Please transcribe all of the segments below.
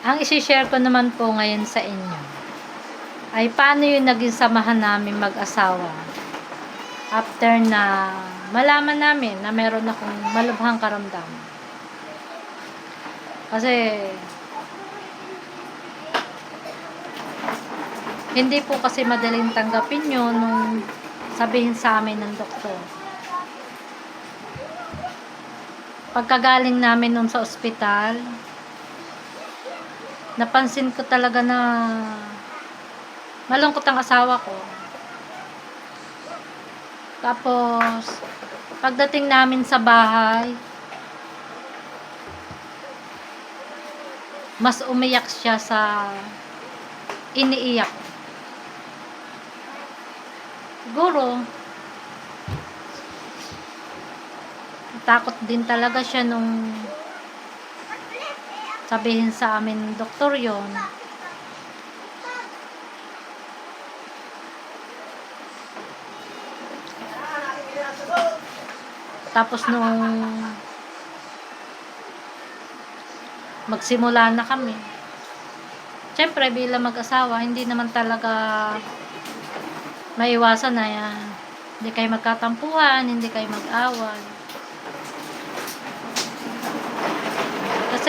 Ang isi-share ko naman po ngayon sa inyo ay paano yung naging samahan namin mag-asawa after na malaman namin na meron akong malubhang karamdaman. Kasi hindi po kasi madaling tanggapin yun nung sabihin sa amin ng doktor. Pagkagaling namin nun sa ospital, napansin ko talaga na malungkot ang asawa ko. Tapos, pagdating namin sa bahay, mas umiyak siya sa iniiyak. Siguro, takot din talaga siya nung sabihin sa amin doktor yon tapos nung magsimula na kami syempre bilang mag-asawa hindi naman talaga maiwasan na yan. Hindi kayo magkatampuhan hindi kayo mag-away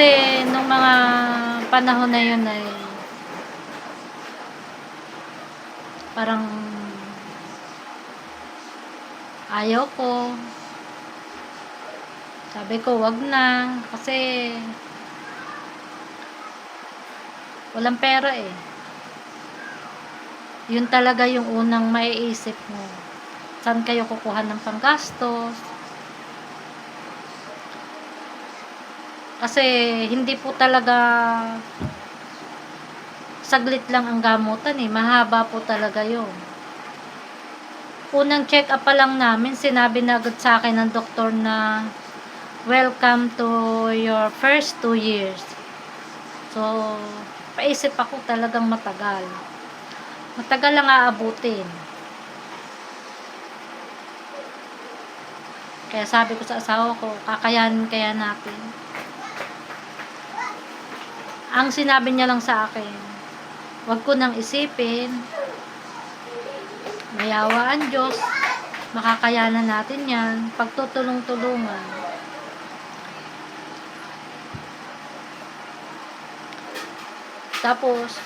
kasi nung mga panahon na yun ay parang ayaw ko. Sabi ko wag na kasi walang pera eh. Yun talaga yung unang maiisip mo. Saan kayo kukuha ng panggastos kasi hindi po talaga saglit lang ang gamutan eh. Mahaba po talaga yun. Unang check up pa lang namin sinabi na agad sa akin ng doktor na welcome to your first two years. So paisip ako talagang matagal. Matagal lang aabutin. Kaya sabi ko sa asawa ko kakayanin kaya natin ang sinabi niya lang sa akin wag ko nang isipin. Mayawa ang Diyos. Makakayanan natin yan. Pagtutulong-tulungan. Tapos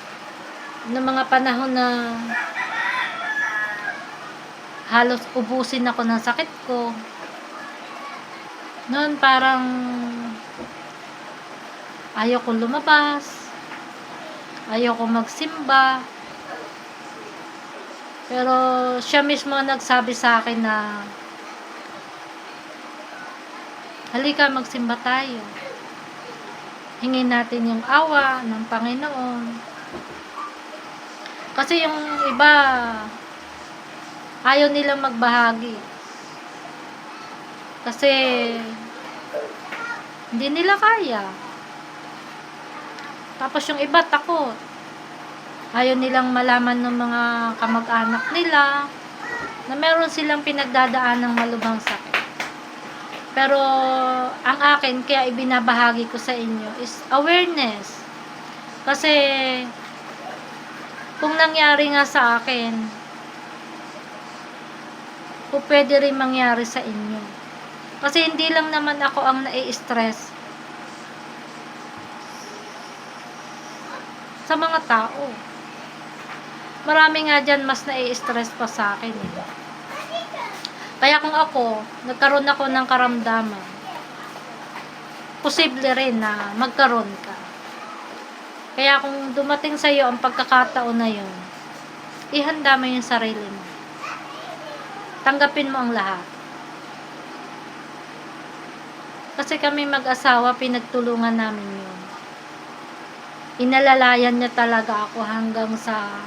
ng mga panahon na halos ubusin ako ng sakit ko noon parang ayaw ko lumabas. Ayaw ko magsimba. Pero siya mismo nagsabi sa akin na halika magsimba tayo. Hingin natin yung awa ng Panginoon. Kasi yung iba ayaw nilang magbahagi. Kasi hindi nila kaya tapos yung iba takot. Ayaw nilang malaman ng mga kamag-anak nila na meron silang pinagdadaan ng malubhang sakit. Pero ang akin, kaya ibinabahagi ko sa inyo is awareness. Kasi kung nangyari nga sa akin, kung pwede rin mangyari sa inyo. Kasi hindi lang naman ako ang nai-stress sa mga tao. Marami nga dyan mas nai-stress pa sa akin. Eh. Kaya kung ako, nagkaroon ako ng karamdaman, posible rin na magkaroon ka. Kaya kung dumating sa iyo ang pagkakataon na yun, ihanda mo yung sarili mo. Tanggapin mo ang lahat. Kasi kami mag-asawa, pinagtulungan namin yun inalalayan niya talaga ako hanggang sa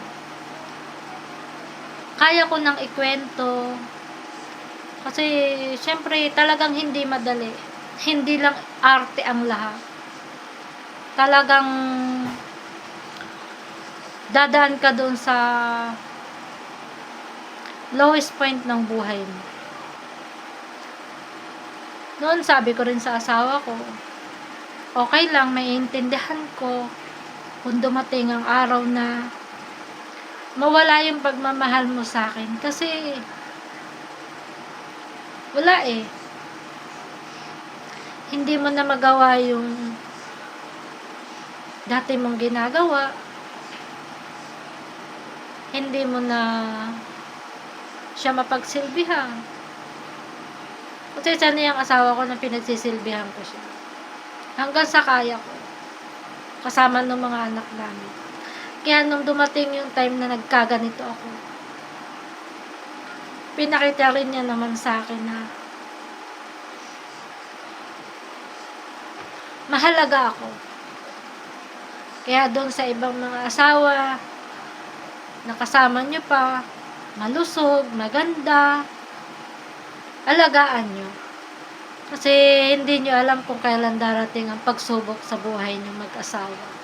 kaya ko nang ikwento. Kasi syempre talagang hindi madali. Hindi lang arte ang lahat. Talagang dadaan ka doon sa lowest point ng buhay mo. Noon sabi ko rin sa asawa ko okay lang, may intindihan ko kung dumating ang araw na mawala yung pagmamahal mo sa akin. Kasi, wala eh. Hindi mo na magawa yung dati mong ginagawa. Hindi mo na siya mapagsilbihan. Kasi sana yung asawa ko na pinagsisilbihan ko siya. Hanggang sa kaya ko. Kasama ng mga anak namin. Kaya nung dumating yung time na nagkaganito ako, pinakita rin niya naman sa akin na mahalaga ako. Kaya doon sa ibang mga asawa, nakasama niyo pa, malusog, maganda, alagaan niyo. Kasi hindi niyo alam kung kailan darating ang pagsubok sa buhay niyo mag-asawa.